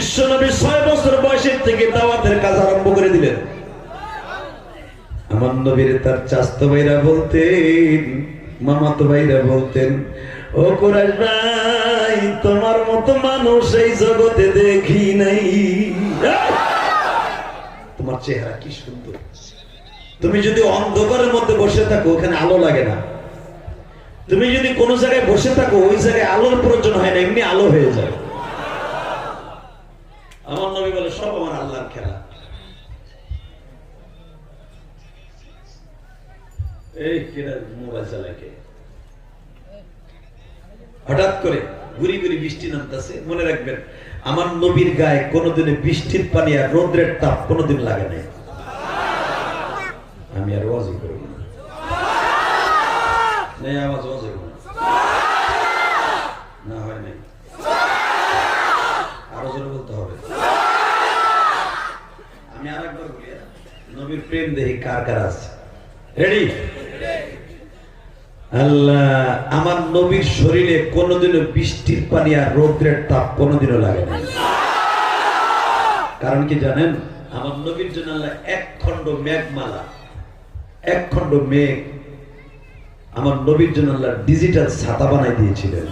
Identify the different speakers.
Speaker 1: বিশ্বনবী ছয় বছর বয়সের থেকে দাওয়াতের কাজ আরম্ভ করে দিলেন। আমার নবীর তার চাস্ত ভাইরা বলতেন, মামাতো ভাইরা বলতেন, ও কোরআশ ভাই, তোমার মতো মানুষ এই জগতে দেখি নাই। তোমার চেহারা কি সুন্দর। তুমি যদি অন্ধকারের মধ্যে বসে থাকো, ওখানে আলো লাগে না। তুমি যদি কোনো জায়গায় বসে থাকো, ওই জায়গায় আলোর প্রয়োজন হয় না, এমনি আলো হয়ে যায়। আমার নবী বলে, সব আমার আল্লাহর খেলা। এই কেনা মোবাইল চালায় কে? হঠাৎ করে গুড়ি গুড়ি বৃষ্টি নামতেছে, মনে রাখবেন, আমার নবীর গায়ে কোনোদিনে বৃষ্টির পানি আর রৌদ্রের তাপ কোনোদিন লাগে নাই। আমি আর ওয়াজি করব না নেই আওয়াজ ওয়াজ হইব না না হয় নাই আরও জোরে বলতে হবে আমি আর একবার বলি হ্যাঁ? নবীর প্রেম দেখি কার কার আছে? রেডি আল্লাহ, আমার নবীর শরীরে কোনোদিনও বৃষ্টির পানি আর রৌদ্রের তাপ কোনোদিনও লাগে না। কারণ কি জানেন? আমার নবীর জন্য আল্লাহ এক খণ্ড মেঘমালা, এক খণ্ড মেঘ আমার নবীর জন্য আল্লাহ ডিজিটাল ছাতা বানাই দিয়েছিলেন।